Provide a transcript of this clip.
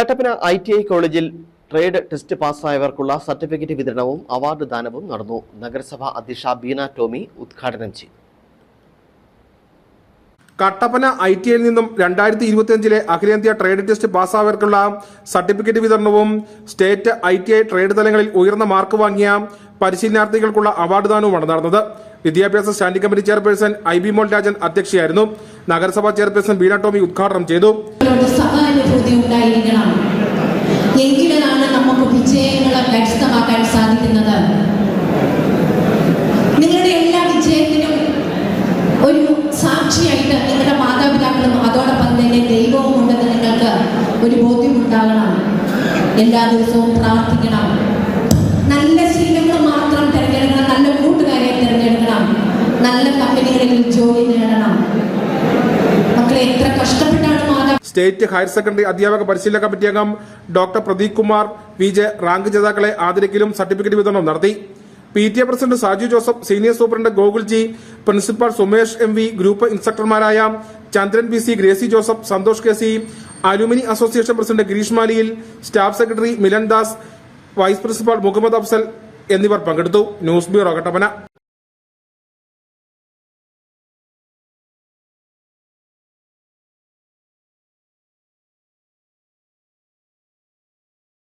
Kattappana I T I കോളേജിൽ trade test പാസ്സായവർക്കുള്ള certificate വിതരണവും അവാർഡ് ദാനവും നടന്നു. നഗരസഭ അധ്യക്ഷ ബീന ടോമി ഉദ്ഘാടനം ചെയ്തു. കട്ടപ്പന ഐ ടി ഐയിൽ നിന്നും രണ്ടായിരത്തി ഇരുപത്തിയഞ്ചിലെ അഖിലേന്ത്യാ ട്രേഡ് ടെസ്റ്റ് പാസ്സായവർക്കുള്ള സർട്ടിഫിക്കറ്റ് വിതരണവും state I T I trade തലങ്ങളിൽ ഉയർന്ന മാർക്ക് വാങ്ങിയ പരിശീലനാർത്ഥികൾക്കുള്ള അവാർഡ് ദാനവുമാണ് നടന്നത്. വിദ്യാഭ്യാസ standing committee chairperson I B Mol Rajan അധ്യക്ഷയായിരുന്നു. നഗരസഭാ ചെയർപേഴ്സൺ ബീന ടോമി ഉദ്ഘാടനം ചെയ്തു. നമുക്ക് വിജയങ്ങളെ സാധിക്കുന്നത്. നിങ്ങളുടെ എല്ലാ ഒരു നിങ്ങളുടെ നിങ്ങൾക്ക് ഒരു ബോധ്യമുണ്ടാകണം എല്ലാ ദിവസവും പ്രാർത്ഥിക്കണം. സ്റ്റേറ്റ് ഹയർ സെക്കൻഡറി അധ്യാപക പരിശീലന കമ്മിറ്റി അംഗം doctor Pradeep Kumar V J rank ജേതാക്കളെ ആദരിക്കലും സർട്ടിഫിക്കറ്റ് വിതരണം നടത്തി. P T A president Saju Joseph senior superintendent Gokulji principal Sumesh M V group ഇൻസ്ട്രക്ടർമാരായ Chandran B C Gracy Joseph Santhosh K C alumni association president Gireesh Maliyil staff secretary Milan Das vice principal Muhammad Afsal എന്നിവർ പങ്കെടുത്തു. News bureau Kattappana.